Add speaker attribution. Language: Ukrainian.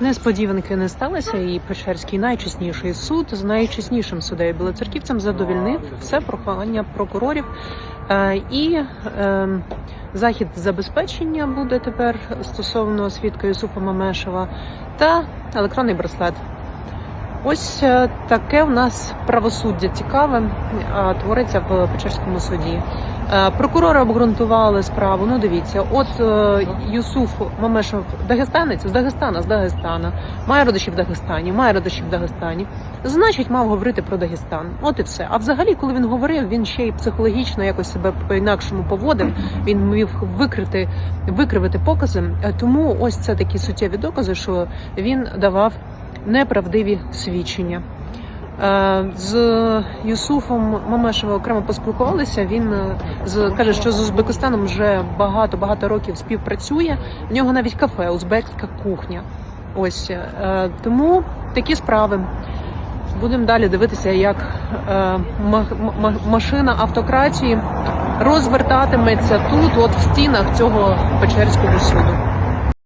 Speaker 1: Несподіванки не сталося, і Печерський найчесніший суд з найчеснішим суддею білоцерківцем задовільнив все прохання прокурорів. Е, І е, захід забезпечення буде тепер стосовно свідка Юсуфа Мамешева та електронний браслет. Ось е, таке у нас правосуддя цікаве твориться в Печерському суді. Е, Прокурори обґрунтували справу. Ну дивіться, от е, Юсуф Мамешев Дагестанець з Дагестана, з Дагестана, має родичів в Дагестані, має родичів в Дагестані. Значить, мав говорити про Дагестан. От і все. А взагалі, коли він говорив, він ще й психологічно якось себе по-інакшому поводив. Він міг викрити, викривити покази. Е, Тому ось це такі суттєві докази, що він давав неправдиві свідчення. Е, З Юсуфом Мамешева окремо поспілкувалися. Він е, з каже, що з Узбекистаном вже багато багато років співпрацює. В нього навіть кафе, узбекська кухня. Ось е, тому такі справи. Будемо далі дивитися, як ма- ма- машина автократії розвертатиметься тут, от в стінах цього Печерського суду.